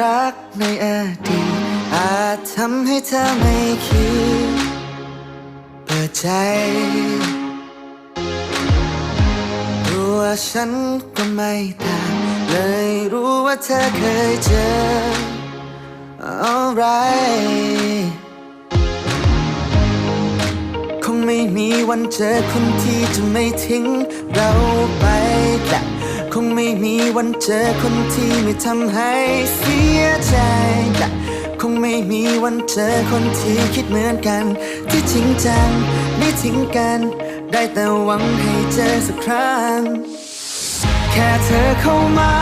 รักในอดีตอาจทำให้เธอไม่คิดเปิดใจรู้ว่าฉันก็ไม่ต่างเลยรู้ว่าเธอเคยเจออะไรคงไม่มีวันเจอคนที่จะไม่ทิ้งเราไปแต่ คงไม่มีวันเจอคนที่ไม่ทำให้เสียใจแต่คงไม่มีวันเจอคนที่คิดเหมือนกัน ที่จริงจังไม่ทิ้งกัน ได้แต่หวังให้เจอสักครั้ง แค่เธอเข้ามา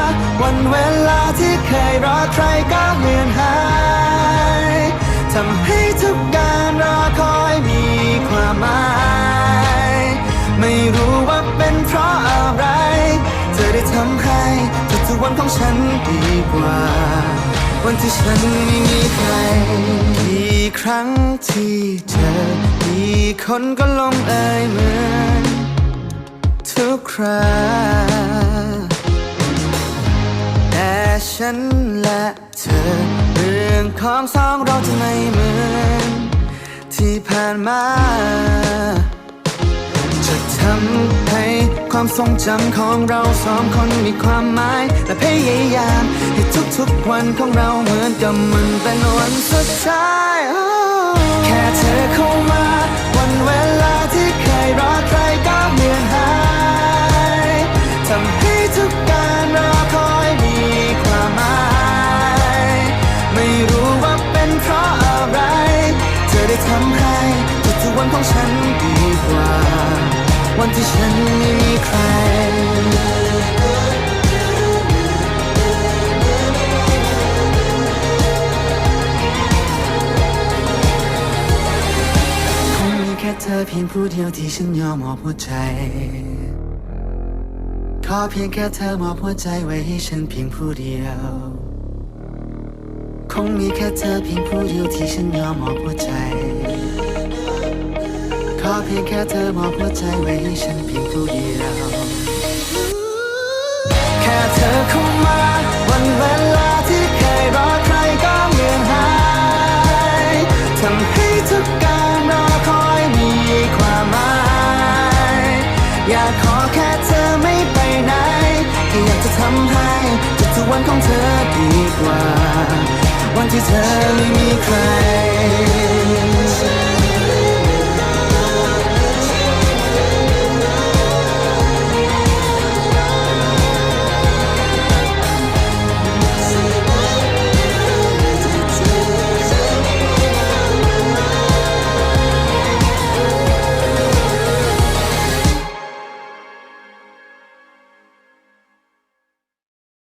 วันเวลาที่เคยรอใครก็เลือนหายทำให้ำให้ทุกๆวันของฉันดีกว่า วันที่ฉันไม่มีใครกี่ครั้งที่เจอกี่คนก็ลงเอยเหมือนทุกคราแต่ฉันและเธอเรื่องของสองเราจะไม่เหมือนที่ผ่านมา ทำให้ความทรงจำของเราสองคนมีความหมาย และพยายามให้ทุกๆวันของเราเหมือนกับมันเป็นวันสุดท้าย แค่เธอเข้ามา วันเวลาที่เคยรอใครก็เลือนหายทำให้ทุกการรอคอยมีความหมาย ไม่รู้ว่าเป็นเพราะอะไร เธอได้ทำให้ทุกๆวันของฉันดีกว่าวัน ที่ฉันไม่มีใคร คงมีแค่เธอเพียงผู้เดียวที่ฉันยอมมอบหัวใจ ขอเพียงแค่เธอมอบหัวใจไว้ให้ฉันเพียงผู้เดียว คงมีแค่เธอเพียงผู้เดียวที่ฉันยอมมอบหัวใจ ขอเพียงแค่เธอมอบหัวใจไว้ให้ฉันเพียงผู้เดียว แค่เธอเข้ามา วันเวลาที่เคยรอใครก็เลือนหายทำให้ทุกการรอคอยมีความหมาย อยากขอแค่เธอไม่ไปไหนแค่อยากจะทำให้ทุกวันของเธอดีกว่า วันที่เธอไม่มีใคร